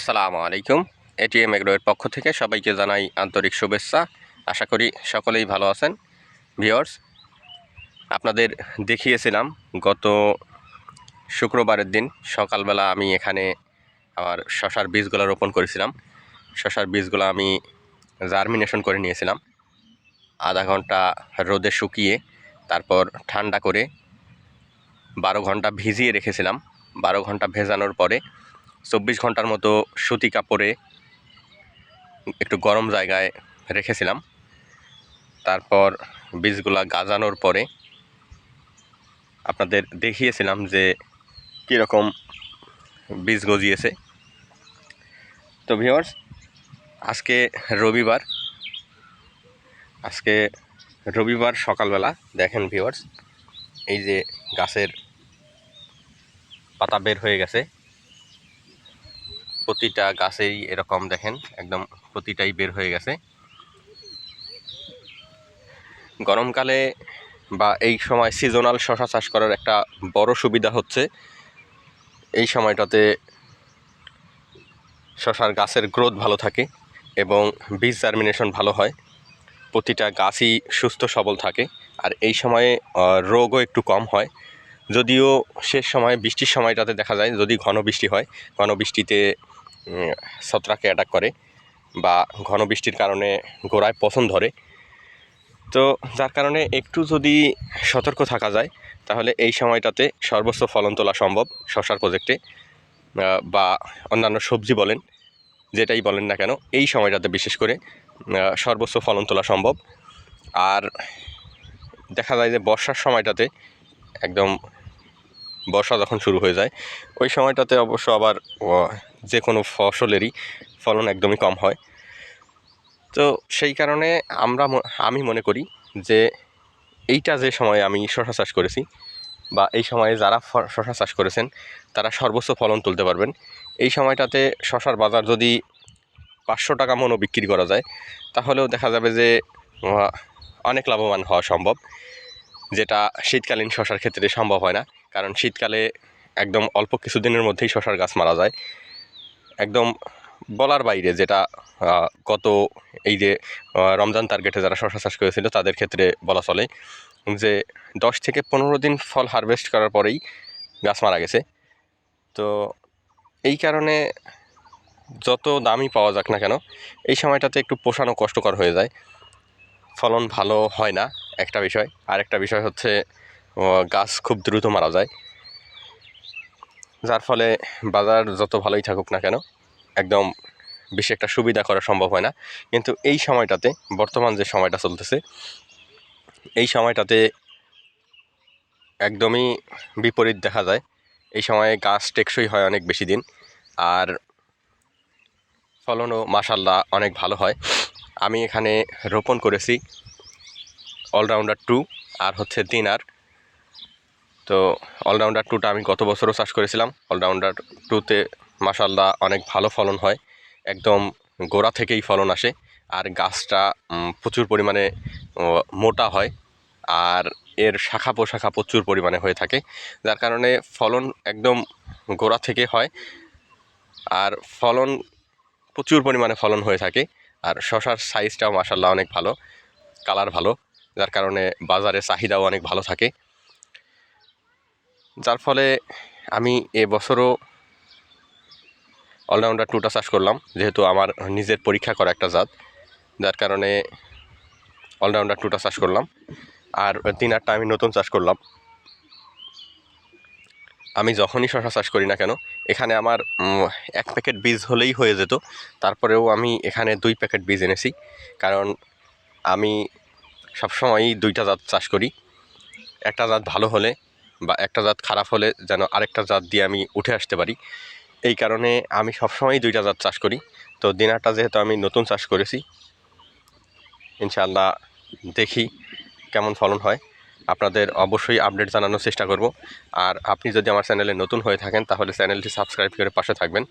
আসসালামু আলাইকুম। এটিএম এগ্রোয়ের পক্ষ থেকে সবাইকে জানাই আন্তরিক শুভেচ্ছা। আশা করি সকলেই ভালো আছেন। ভিওর্স আপনাদের দেখিয়েছিলাম গত শুক্রবারের দিন সকালবেলা আমি এখানে আমার শশার বীজগুলো রোপণ করেছিলাম। শশার বীজগুলো আমি জার্মিনেশন করে নিয়েছিলাম। আধা ঘণ্টা রোদে শুকিয়ে তারপর ঠান্ডা করে বারো ঘণ্টা ভিজিয়ে রেখেছিলাম। বারো ঘণ্টা ভেজানোর পরে চব্বিশ ঘণ্টার মতো সুতি কাপড়ে একটু গরম জায়গায় রেখেছিলাম। তারপর বীজগুলা গাজানোর পরে আপনাদের দেখিয়েছিলাম যে কীরকম বীজ গজিয়েছে। তো ভিওয়ার্স আজকে রবিবার আজকে রবিবার সকালবেলা, দেখেন ভিওয়ার্স এই যে গাছের পাতা বের হয়ে গেছে। প্রতিটা গাছেই এরকম দেখেন, একদম প্রতিটাই বের হয়ে গেছে। গরমকালে বা এই সময় সিজনাল শশা চাষ করার একটা বড় সুবিধা হচ্ছে, এই সময়টাতে শশার গাছের গ্রোথ ভালো থাকে এবং বীজ জার্মিনেশন ভালো হয়। প্রতিটা গাছই সুস্থ, সবল থাকে আর এই সময়ে রোগও একটু কম হয়। যদিও শেষ সময় বৃষ্টির সময়টাতে দেখা যায়, যদি ঘন বৃষ্টি হয়, ঘন বৃষ্টিতে ছত্রাকে অ্যাটাক করে বা ঘন বৃষ্টির কারণে গোড়ায় পছন্দ ধরে। তো যার কারণে একটু যদি সতর্ক থাকা যায়, তাহলে এই সময়টাতে সর্বোচ্চ ফলন তোলা সম্ভব শশার প্রজেক্টে বা অন্যান্য সবজি বলেন, যেটাই বলেন না কেন, এই সময়টাতে বিশেষ করে সর্বোচ্চ ফলন তোলা সম্ভব। আর দেখা যায় যে বর্ষার সময়টাতে একদম বর্ষা যখন শুরু হয়ে যায়, ওই সময়টাতে অবশ্য আবার যে কোনো ফসলেরই ফলন একদমই কম হয়। তো সেই কারণে আমরা আমি মনে করি যে এইটা যে সময়ে আমি শশা চাষ করেছি বা এই সময়ে যারা শশা চাষ করেছেন, তারা সর্বোচ্চ ফলন তুলতে পারবেন। এই সময়টাতে শশার বাজার যদি পাঁচশো টাকা মনও বিক্রি করা যায়, তাহলেও দেখা যাবে যে অনেক লাভবান হওয়া সম্ভব, যেটা শীতকালীন শশার ক্ষেত্রে সম্ভব হয় না। কারণ শীতকালে একদম অল্প কিছুদিনের মধ্যেই শশার গাছ মারা যায়। একদম বলার বাইরে যেটা গত এই যে রমজান টার্গেটে যারা শশা চাষ করেছিল তাদের ক্ষেত্রে বলা চলে যে, দশ থেকে পনেরো দিন ফল হারভেস্ট করার পরেই গাছ মারা গেছে। তো এই কারণে যত দামই পাওয়া যাক না কেন, এই সময়টাতে একটু পোষানো কষ্টকর হয়ে যায়। ফলন ভালো হয় না, একটা বিষয়। আর একটা বিষয় হচ্ছে গাছ খুব দ্রুত মারা যায়। যার ফলে বাজার যত ভালোই থাকুক না কেন, একদম বেশি একটা সুবিধা করা সম্ভব হয় না। কিন্তু এই সময়টাতে, বর্তমান যে সময়টা চলতেছে, এই সময়টাতে একদমই বিপরীত দেখা যায়। এই সময়ে গাছ টেকসই হয় অনেক বেশি দিন, আর ফলনও মাসাল্লাহ অনেক ভালো হয়। আমি এখানে রোপণ করেছি অলরাউন্ডার টু আর হচ্ছে দিনার তো অলরাউন্ডার টুটা আমি গত বছরও চাষ করেছিলাম। অলরাউন্ডার টুতে মাসাল্লাহ অনেক ভালো ফলন হয়। একদম গোড়া থেকেই ফলন আসে। আর গাছটা প্রচুর পরিমাণে মোটা হয়। আর এর শাখা পোশাখা প্রচুর পরিমাণে হয়ে থাকে। যার কারণে ফলন একদম গোড়া থেকে হয়। আর ফলন, প্রচুর পরিমাণে ফলন হয়ে থাকে। আর শশার সাইজটাও মাসাল্লাহ অনেক ভালো। কালার ভালো। যার কারণে বাজারে চাহিদাও অনেক ভালো থাকে। যার ফলে আমি এবছরও অলরাউন্ডার টুটা চাষ করলাম, যেহেতু আমার নিজের পরীক্ষা করা একটা জাত, যার কারণে অলরাউন্ডার টুটা চাষ করলাম। আর তিন আটটা আমি নতুন চাষ করলাম। আমি যখনই শশা চাষ করি না কেন, এখানে আমার এক প্যাকেট বীজ হলেই হয়ে যেত। তারপরেও আমি এখানে দুই প্যাকেট বীজ এনেছি, কারণ আমি সবসময়ই দুইটা জাত চাষ করি। একটা জাত ভালো হলে বা একটা জাত খারাপ হলে যেন আরেকটা জাত দিয়ে আমি উঠে আসতে পারি। এই কারণে আমি সবসময়ই দুইটা জাত চাষ করি। তো দিনারটা যেহেতু আমি নতুন চাষ করেছি ইনশাল্লাহ দেখি কেমন ফলন হয়। আপনাদের অবশ্যই আপডেট জানানোর চেষ্টা করব। আর আপনি যদি আমার চ্যানেলে নতুন হয়ে থাকেন, তাহলে চ্যানেলটি সাবস্ক্রাইব করে পাশে থাকবেন।